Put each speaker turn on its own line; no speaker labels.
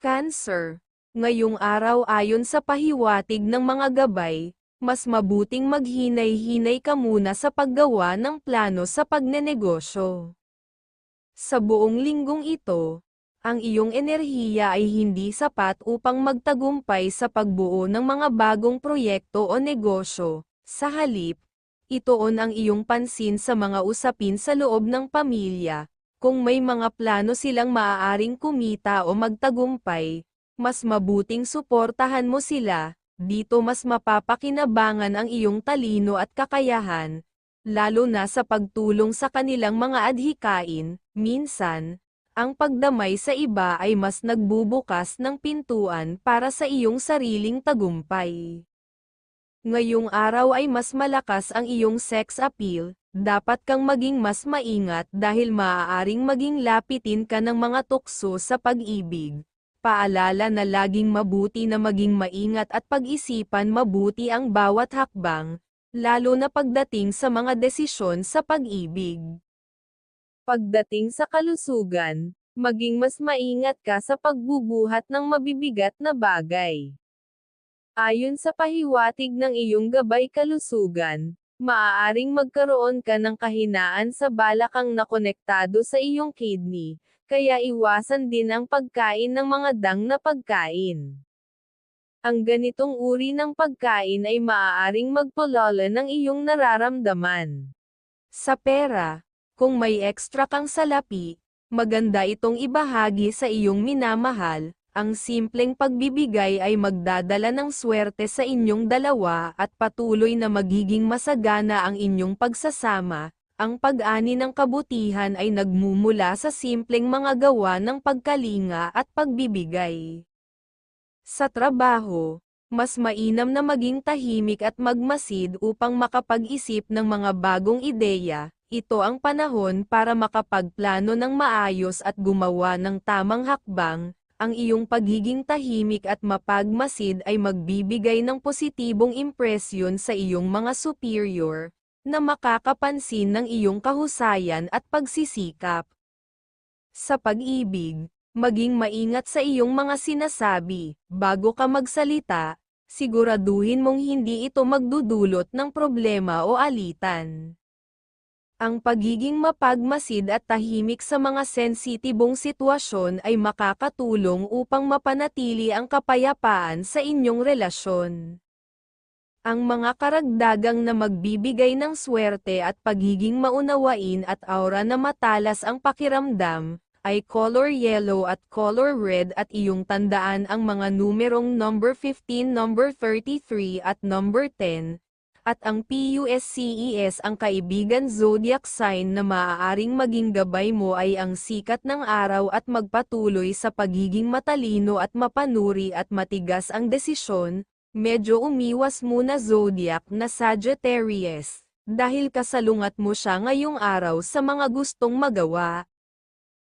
Cancer. Ngayong araw ayon sa pahiwatig ng mga gabay, mas mabuting maghinay-hinay ka muna sa paggawa ng plano sa pagnenegosyo. Sa buong linggong ito, ang iyong enerhiya ay hindi sapat upang magtagumpay sa pagbuo ng mga bagong proyekto o negosyo. Sa halip, itoon ang iyong pansin sa mga usapin sa loob ng pamilya. Kung may mga plano silang maaaring kumita o magtagumpay, mas mabuting suportahan mo sila, dito mas mapapakinabangan ang iyong talino at kakayahan, lalo na sa pagtulong sa kanilang mga adhikain, minsan, ang pagdamay sa iba ay mas nagbubukas ng pintuan para sa iyong sariling tagumpay. Ngayong araw ay mas malakas ang iyong sex appeal, dapat kang maging mas maingat dahil maaaring maging lapitin ka ng mga tukso sa pag-ibig. Paalala na laging mabuti na maging maingat at pag-isipan mabuti ang bawat hakbang, lalo na pagdating sa mga desisyon sa pag-ibig. Pagdating sa kalusugan, maging mas maingat ka sa pagbubuhat ng mabibigat na bagay. Ayon sa pahiwatig ng iyong gabay kalusugan, maaaring magkaroon ka ng kahinaan sa balakang na konektado sa iyong kidney, kaya iwasan din ang pagkain ng mga dang na pagkain. Ang ganitong uri ng pagkain ay maaaring magpolola ng iyong nararamdaman. Sa pera, kung may extra kang salapi, maganda itong ibahagi sa iyong minamahal, ang simpleng pagbibigay ay magdadala ng swerte sa inyong dalawa at patuloy na magiging masagana ang inyong pagsasama. Ang pag-ani ng kabutihan ay nagmumula sa simpleng mga gawa ng pagkalinga at pagbibigay. Sa trabaho, mas mainam na maging tahimik at magmasid upang makapag-isip ng mga bagong ideya, ito ang panahon para makapagplano ng maayos at gumawa ng tamang hakbang, ang iyong pagiging tahimik at mapagmasid ay magbibigay ng positibong impresyon sa iyong mga superior, na makakapansin ng iyong kahusayan at pagsisikap. Sa pag-ibig, maging maingat sa iyong mga sinasabi, bago ka magsalita, siguraduhin mong hindi ito magdudulot ng problema o alitan. Ang pagiging mapagmasid at tahimik sa mga sensitibong sitwasyon ay makakatulong upang mapanatili ang kapayapaan sa inyong relasyon. Ang mga karagdagang na magbibigay ng swerte at pagiging maunawain at aura na matalas ang pakiramdam, ay color yellow at color red at iyong tandaan ang mga numerong number 15, number 33 at number 10, at ang PUSCES ang kaibigan zodiac sign na maaaring maging gabay mo ay ang sikat ng araw at magpatuloy sa pagiging matalino at mapanuri at matigas ang desisyon, medyo umiwas muna zodiac na Sagittarius, dahil kasalungat mo siya ngayong araw sa mga gustong magawa.